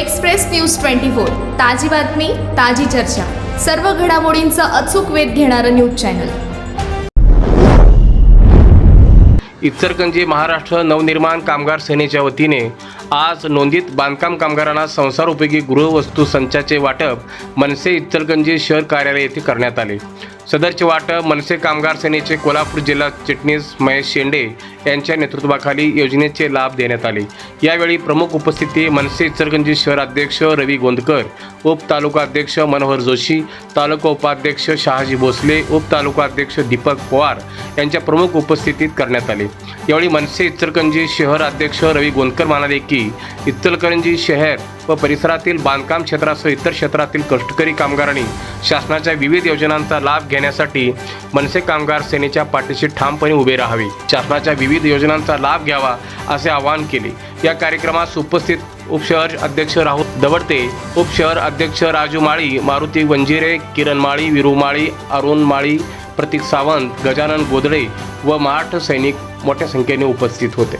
Express news twenty four. ताजी बातमी ताजी चर्चा. सर्व घडामोडींचा अचूक वेध घेणारं न्यूज चॅनल. इचलकरंजी महाराष्ट्र नवनिर्माण कामगार सेनेच्या वतीने आज नोंदीत बांधकाम कामगारांना संसार उपयोगी गृहवस्तू संचाचे वाटप मनसे इचलकरंजी शहर कार्यालय येथे करण्यात आले. सदरचे वाटप मनसे कामगार सेनेचे कोल्हापूर जिल्हा चिटणीस महेश शेंडे यांच्या नेतृत्वाखाली योजनेचे लाभ देण्यात आले. यावेळी प्रमुख उपस्थिती मनसे इचलकरंजी शहर अध्यक्ष रवी गोंदकर उप तालुका अध्यक्ष मनोहर जोशी तालुका उपाध्यक्ष शहाजी भोसले उप तालुका अध्यक्ष दीपक पवार यांच्या प्रमुख उपस्थितीत करण्यात आले. यावेळी मनसे इचलकरंजी शहर अध्यक्ष रवी गोंदकर म्हणाले की इचलकरंजी शहर व परिसरातील बांधकाम क्षेत्रासह इतर क्षेत्रातील कष्टकरी कामगारांनी शासनाच्या विविध योजनांचा लाभ घेण्यासाठी मनसे कामगार सेनेच्या पाठीशी ठामपणे उभे राहावे. शासनाच्या विविध योजनांचा लाभ घ्यावा असे आवाहन केले. या कार्यक्रमास उपस्थित उपशहर अध्यक्ष राहुल दवडते उपशहर अध्यक्ष राजू माळी मारुती वंजिरे किरण माळी विरू माळी अरुण माळी प्रतीक सावंत गजानन गोदडे व महाठ सैनिक मोठ्या संख्येने उपस्थित होते.